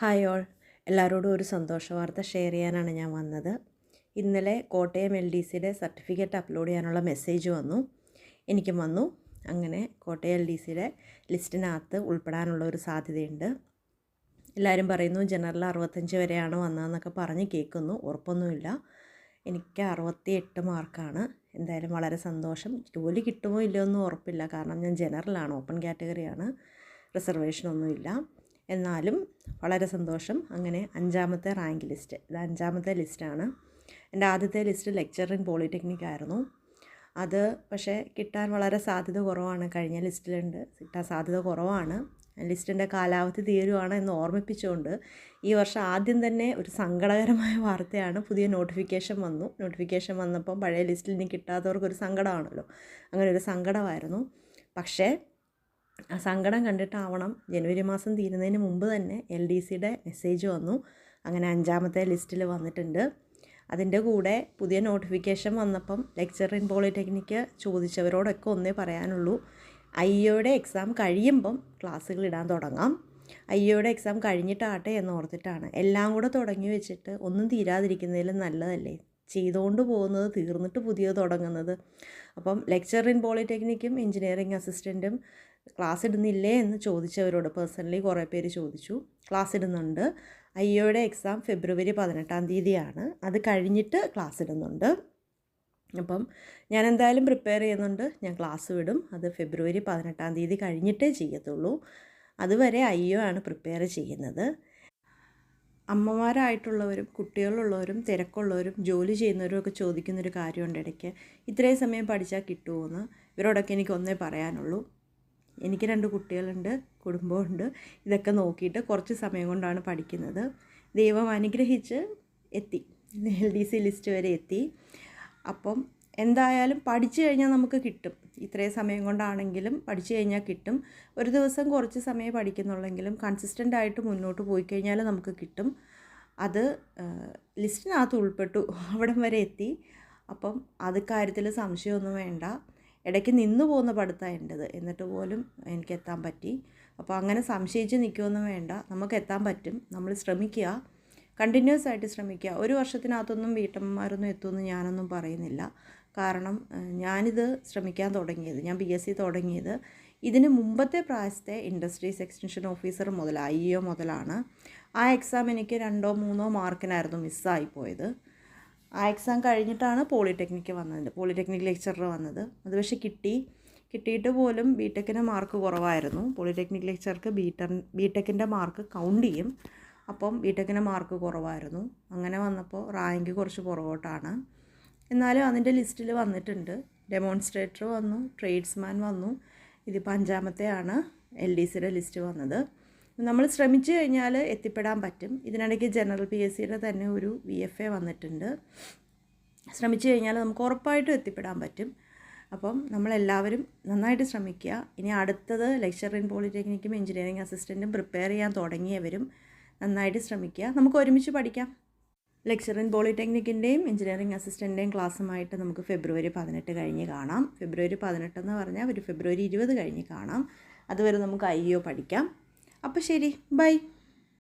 Hi all. എല്ലാവരോടും ഒരു സന്തോഷ വാർത്ത ഷെയർ ചെയ്യാനാണ് ഞാൻ വന്നത്. ഇന്നലെ കോട്ടയം എൽ ഡി സിയുടെ സർട്ടിഫിക്കറ്റ് അപ്ലോഡ് ചെയ്യാനുള്ള മെസ്സേജ് വന്നു. എനിക്കും വന്നു. അങ്ങനെ കോട്ടയം എൽ ഡി സിയുടെ ലിസ്റ്റിനകത്ത് ഉൾപ്പെടാനുള്ള ഒരു സാധ്യതയുണ്ട്. എല്ലാവരും പറയുന്നു ജനറൽ അറുപത്തഞ്ച് വരെയാണ് വന്നതെന്നൊക്കെ പറഞ്ഞ് കേൾക്കുന്നു. ഉറപ്പൊന്നുമില്ല. എനിക്ക് അറുപത്തി എട്ട് മാർക്കാണ്. എന്തായാലും വളരെ സന്തോഷം. ജോലി കിട്ടുമോ ഇല്ലയോ ഒന്നും ഉറപ്പില്ല. കാരണം ഞാൻ ജനറലാണ്. ഓപ്പൺ കാറ്റഗറിയാണ്. റിസർവേഷനൊന്നുമില്ല. എന്നാലും വളരെ സന്തോഷം. അങ്ങനെ അഞ്ചാമത്തെ റാങ്ക് ലിസ്റ്റ്. ഇത് അഞ്ചാമത്തെ ലിസ്റ്റാണ്. എന്റെ ആദ്യത്തെ ലിസ്റ്റ് ലെക്ചർ ഇൻ പോളിടെക്നിക് ആയിരുന്നു. അത് പക്ഷേ കിട്ടാൻ വളരെ സാധ്യത കുറവാണ്. കഴിഞ്ഞ ലിസ്റ്റിലുണ്ട്. കിട്ടാൻ സാധ്യത കുറവാണ്. ലിസ്റ്റിന്റെ കാലാവധി തീരുവാണ് എന്ന് ഓർമ്മിപ്പിച്ചുകൊണ്ട് ഈ വർഷം ആദ്യം തന്നെ ഒരു സങ്കടകരമായ വാർത്തയാണ്. പുതിയ നോട്ടിഫിക്കേഷൻ വന്നു. നോട്ടിഫിക്കേഷൻ വന്നപ്പം പഴയ ലിസ്റ്റിൽ ഇനി കിട്ടാത്തവർക്ക് ഒരു സങ്കടമാണല്ലോ. അങ്ങനെ ഒരു സങ്കടമായിരുന്നു. പക്ഷേ ആ സങ്കടം കണ്ടിട്ടാവണം ജനുവരി മാസം തീരുന്നതിന് മുമ്പ് തന്നെ എൽ ഡി സിയുടെ മെസ്സേജ് വന്നു. അങ്ങനെ അഞ്ചാമത്തെ ലിസ്റ്റിൽ വന്നിട്ടുണ്ട്. അതിന്റെ കൂടെ പുതിയ നോട്ടിഫിക്കേഷൻ വന്നപ്പം ലെക്ചർ ഇൻ പോളിടെക്നിക്ക് ചോദിച്ചവരോടൊക്കെ ഒന്നേ പറയാനുള്ളൂ. ഐ ഒയുടെ എക്സാം കഴിയുമ്പം ക്ലാസ്സുകൾ ഇടാൻ തുടങ്ങാം. ഐ ഒയുടെ എക്സാം കഴിഞ്ഞിട്ടാട്ടെ എന്ന് ഓർത്തിട്ടാണ്. എല്ലാം കൂടെ തുടങ്ങി വെച്ചിട്ട് ഒന്നും തീരാതിരിക്കുന്നതിലും നല്ലതല്ലേ? ചെയ്തുകൊണ്ട് പോകുന്നത് തീർന്നിട്ട് പുതിയത് തുടങ്ങുന്നത്. അപ്പം ലെക്ചർ ഇൻ പോളിടെക്നിക്കും എഞ്ചിനീയറിംഗ് അസിസ്റ്റന്റും ക്ലാസ് ഇടുന്നില്ലേ എന്ന് ചോദിച്ചവരോട് പേഴ്സണലി കുറേ പേര് ചോദിച്ചു. ക്ലാസ് ഇടുന്നുണ്ട്. ഐ ഒയുടെ എക്സാം ഫെബ്രുവരി പതിനെട്ടാം തീയതിയാണ്. അത് കഴിഞ്ഞിട്ട് ക്ലാസ് ഇടുന്നുണ്ട്. അപ്പം ഞാൻ എന്തായാലും പ്രിപ്പയർ ചെയ്യുന്നുണ്ട്. ഞാൻ ക്ലാസ് വിടും. അത് ഫെബ്രുവരി പതിനെട്ടാം തീയതി കഴിഞ്ഞിട്ടേ ചെയ്യത്തുള്ളൂ. അതുവരെ ഐ ഒ ആണ് പ്രിപ്പയർ ചെയ്യുന്നത്. അമ്മമാരായിട്ടുള്ളവരും കുട്ടികളുള്ളവരും തിരക്കുള്ളവരും ജോലി ചെയ്യുന്നവരും ഒക്കെ ചോദിക്കുന്നൊരു കാര്യമുണ്ട് ഇടയ്ക്ക്. ഇത്രയും സമയം പഠിച്ചാൽ കിട്ടുമോ എന്ന് ഇവരോടൊക്കെ എനിക്ക് ഒന്നേ പറയാനുള്ളൂ. എനിക്ക് രണ്ട് കുട്ടികളുണ്ട് കുടുംബമുണ്ട് ഇതൊക്കെ നോക്കിയിട്ട് കുറച്ച് സമയം കൊണ്ടാണ് പഠിക്കുന്നത്. ദൈവം അനുഗ്രഹിച്ച് എത്തി. എൽ ഡി സി ലിസ്റ്റ് വരെ എത്തി. അപ്പം എന്തായാലും പഠിച്ചു കഴിഞ്ഞാൽ നമുക്ക് കിട്ടും. ഇത്രയും സമയം കൊണ്ടാണെങ്കിലും പഠിച്ചു കഴിഞ്ഞാൽ കിട്ടും. ഒരു ദിവസം കുറച്ച് സമയം പഠിക്കുന്നുള്ളെങ്കിലും കൺസിസ്റ്റന്റ് ആയിട്ട് മുന്നോട്ട് പോയി കഴിഞ്ഞാൽ നമുക്ക് കിട്ടും. അത് ലിസ്റ്റിനകത്ത് ഉൾപ്പെട്ടു. അവിടം വരെ എത്തി. അപ്പം അത് കാര്യത്തിൽ സംശയമൊന്നും വേണ്ട. ഇടയ്ക്ക് നിന്നു പോകുന്ന പഠിത്തമാണ് എന്റെത്. എന്നിട്ട് പോലും എനിക്ക് എത്താൻ പറ്റി. അപ്പോൾ അങ്ങനെ സംശയിച്ച് നിൽക്കുമൊന്നും വേണ്ട. നമുക്ക് എത്താൻ പറ്റും. നമ്മൾ ശ്രമിക്കുക. കണ്ടിന്യൂസ് ആയിട്ട് ശ്രമിക്കുക. ഒരു വർഷത്തിനകത്തൊന്നും വീട്ടമ്മമാരൊന്നും എത്തുമെന്ന് ഞാനൊന്നും പറയുന്നില്ല. കാരണം ഞാനിത് ശ്രമിക്കാൻ തുടങ്ങിയത് ഞാൻ ബി എസ് സി തുടങ്ങിയത്. ഇതിന് മുമ്പത്തെ പ്രായത്തെ ഇൻഡസ്ട്രീസ് എക്സ്റ്റൻഷൻ ഓഫീസർ മുതൽ ഐ ഒ മുതലാണ്. ആ എക്സാം എനിക്ക് രണ്ടോ മൂന്നോ മാർക്കിനായിരുന്നു മിസ്സായി പോയത്. ആ എക്സാം കഴിഞ്ഞിട്ടാണ് പോളിടെക്നിക്ക് വന്നത് പോളിടെക്നിക് ലെക്ചറർ വന്നത്. അത് പക്ഷേ കിട്ടി. കിട്ടിയിട്ട് പോലും ബി ടെക്കിന് മാർക്ക് കുറവായിരുന്നു. പോളിടെക്നിക് ലെക്ചർക്ക് ബി ടെൻ ബി ടെക്കിന്റെ മാർക്ക് കൗണ്ട് ചെയ്യും. അപ്പം ബി മാർക്ക് കുറവായിരുന്നു. അങ്ങനെ വന്നപ്പോൾ റാങ്ക് കുറച്ച് പുറകോട്ടാണ്. എന്നാലും അതിന്റെ ലിസ്റ്റിൽ വന്നിട്ടുണ്ട്. ഡെമോൺസ്ട്രേറ്റർ വന്നു ട്രേഡ്സ്മാൻ വന്നു. ഇതിപ്പോൾ അഞ്ചാമത്തെയാണ് എൽ ഡി സിയുടെ ലിസ്റ്റ് വന്നത്. നമ്മൾ ശ്രമിച്ചു കഴിഞ്ഞാൽ എത്തിപ്പെടാൻ പറ്റും. ഇതിനിടയ്ക്ക് ജനറൽ പി എസ് സിയുടെ തന്നെ ഒരു വി എഫ് എ വന്നിട്ടുണ്ട്. ശ്രമിച്ചു കഴിഞ്ഞാൽ നമുക്ക് ഉറപ്പായിട്ടും എത്തിപ്പെടാൻ പറ്റും. അപ്പം നമ്മളെല്ലാവരും നന്നായിട്ട് ശ്രമിക്കുക. ഇനി അടുത്തത് ലെക്ചർ ഇൻ പോളിടെക്നിക്കും എഞ്ചിനീയറിംഗ് അസിസ്റ്റന്റും പ്രിപ്പയർ ചെയ്യാൻ തുടങ്ങിയവരും നന്നായിട്ട് ശ്രമിക്കുക. നമുക്ക് ഒരുമിച്ച് പഠിക്കാം. ലെക്ചർ ഇൻ പോളിടെക്നിക്കിന്റെയും എഞ്ചിനീയറിംഗ് അസിസ്റ്റന്റെയും ക്ലാസ്സുമായിട്ട് നമുക്ക് ഫെബ്രുവരി പതിനെട്ട് കഴിഞ്ഞ് കാണാം. ഫെബ്രുവരി പതിനെട്ടെന്ന് പറഞ്ഞാൽ ഒരു ഫെബ്രുവരി ഇരുപത് കഴിഞ്ഞ് കാണാം. അതുവരെ നമുക്ക് ഐ പഠിക്കാം. അപ്പോൾ ശരി. ബൈ